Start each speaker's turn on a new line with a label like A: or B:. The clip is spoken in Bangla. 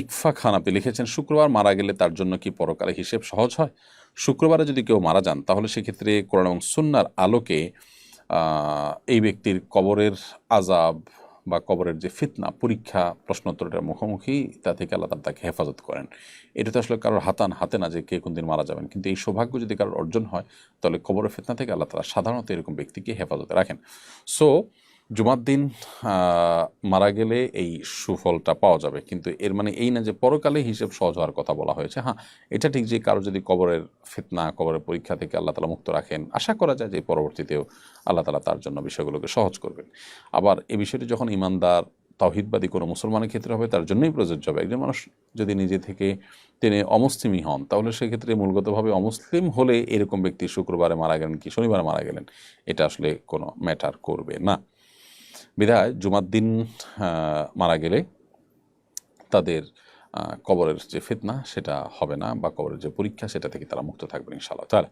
A: ইকফা খান আপনি লিখেছেন, শুক্রবার মারা গেলে তার জন্য কি পরকালে হিসেব সহজ হয়? শুক্রবারে যদি কেউ মারা যান, তাহলে সেক্ষেত্রে কোরআন এবং সুন্নার আলোকে এই ব্যক্তির কবরের আজাব বা কবরের যে ফিতনা, পরীক্ষা প্রশ্নোত্তরটার মুখোমুখি, তা থেকে আল্লাহ তাআলা তাকে হেফাজত করেন। এটা তো আসলে কারোর হাতান হাতে না যে কে কোন দিন মারা যাবেন। কিন্তু এই সৌভাগ্য যদি কারোর অর্জন হয়, তাহলে কবরের ফিতনা থেকে আল্লাহ তালা সাধারণত এরকম ব্যক্তিকে হেফাজতে রাখেন। সো জুমার দিন মারা গেলে এই সুফলটা পাওয়া যাবে। কিন্তু এর মানে এই না যে পরকালে হিসেব সহজ হওয়ার কথা বলা হয়েছে। হ্যাঁ এটা ঠিক যে কারও যদি কবরের ফিতনা, কবরের পরীক্ষা থেকে আল্লাহ তালা মুক্ত রাখেন, আশা করা যায় যে পরবর্তীতেও আল্লাহ তালা তার জন্য বিষয়গুলোকে সহজ করবেন। আবার এই বিষয়টি যখন ইমানদার, তাওহিদবাদী কোনো মুসলমানের ক্ষেত্রে হবে, তার জন্যই প্রযোজ্য হবে। একজন মানুষ যদি নিজে থেকে তিনি অমুসলিমই হন, তাহলে সেক্ষেত্রে মূলগতভাবে অমুসলিম হলে এরকম ব্যক্তি শুক্রবারে মারা গেলেন কি শনিবারে মারা গেলেন, এটা আসলে কোনো ম্যাটার করবে না। বিধায় জুমার দিন মারা গেলে তাদের কবরের যে ফিতনা, সেটা হবে না বা কবরের যে পরীক্ষা, সেটা থেকে তারা মুক্ত থাকবেন ইনশাআল্লাহ। তাহলে